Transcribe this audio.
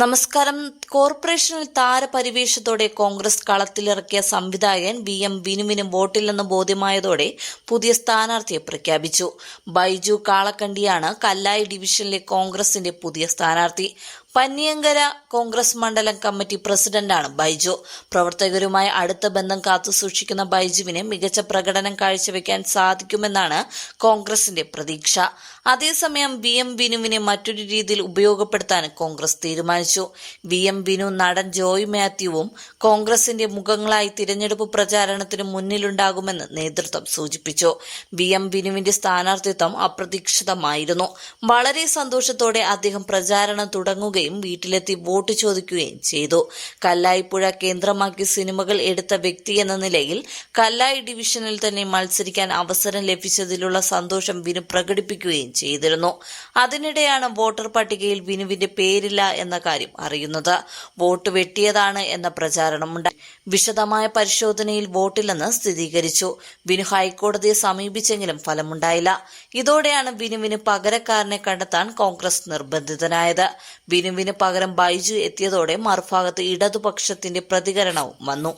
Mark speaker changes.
Speaker 1: നമസ്കാരം. കോർപ്പറേഷനിൽ താരപരിവേഷത്തോടെ കോൺഗ്രസ് കളത്തിലിറക്കിയ സംവിധായകൻ വി എം വിനുവിന് വോട്ടില്ലെന്ന് ബോധ്യമായതോടെ പുതിയ സ്ഥാനാർത്ഥിയെ പ്രഖ്യാപിച്ചു. ബൈജു കാളക്കണ്ടിയാണ് കല്ലായി ഡിവിഷനിലെ കോൺഗ്രസിന്റെ പുതിയ സ്ഥാനാർത്ഥി. പന്നിയങ്കര കോൺഗ്രസ് മണ്ഡലം കമ്മിറ്റി പ്രസിഡന്റാണ് ബൈജു. പ്രവർത്തകരുമായി അടുത്ത ബന്ധം കാത്തുസൂക്ഷിക്കുന്ന ബൈജുവിന് മികച്ച പ്രകടനം കാഴ്ചവെക്കാൻ സാധിക്കുമെന്നാണ് കോൺഗ്രസിന്റെ പ്രതീക്ഷ. അതേസമയം വി എം ബിനുവിനെ മറ്റൊരു രീതിയിൽ ഉപയോഗപ്പെടുത്താൻ കോൺഗ്രസ് തീരുമാനിച്ചു. വി എം ബിനു നടൻ ജോയ് മാത്യുവും കോൺഗ്രസിന്റെ മുഖങ്ങളായി തിരഞ്ഞെടുപ്പ് പ്രചാരണത്തിന് മുന്നിലുണ്ടാകുമെന്ന് നേതൃത്വം സൂചിപ്പിച്ചു. വി എം ബിനുവിന്റെ സ്ഥാനാർത്ഥിത്വം അപ്രതീക്ഷിതമായിരുന്നു. വളരെ സന്തോഷത്തോടെ അദ്ദേഹം പ്രചാരണം തുടങ്ങുകയും വീട്ടിലെത്തി വോട്ട് ചോദിക്കുകയും ചെയ്തു. കല്ലായിപ്പുഴ കേന്ദ്രമാക്കി സിനിമകൾ എടുത്ത വ്യക്തി എന്ന നിലയിൽ കല്ലായി ഡിവിഷനിൽ തന്നെ മത്സരിക്കാൻ അവസരം ലഭിച്ചതിലുള്ള സന്തോഷം വിനു പ്രകടിപ്പിക്കുകയും ചെയ്തിരുന്നു. അതിനിടെയാണ് വോട്ടർ പട്ടികയിൽ വിനുവിന്റെ പേരില്ല എന്ന കാര്യം അറിയുന്നത്. വോട്ട് വെട്ടിയതാണ് എന്ന പ്രചാരണമുണ്ട് വിശദമായ പരിശോധനയിൽ വോട്ടില്ലെന്ന് സ്ഥിരീകരിച്ചു. വിനു ഹൈക്കോടതിയെ സമീപിച്ചെങ്കിലും ഫലമുണ്ടായില്ല. ഇതോടെയാണ് വിനുവിന് പകരക്കാരനെ കണ്ടെത്താൻ കോൺഗ്രസ് നിർബന്ധിതനായത്. ബിനുവിന് പകരം ബൈജു എത്തിയതോടെ മറുഭാഗത്ത് ഇടതുപക്ഷത്തിന്റെ പ്രതികരണവും വന്നു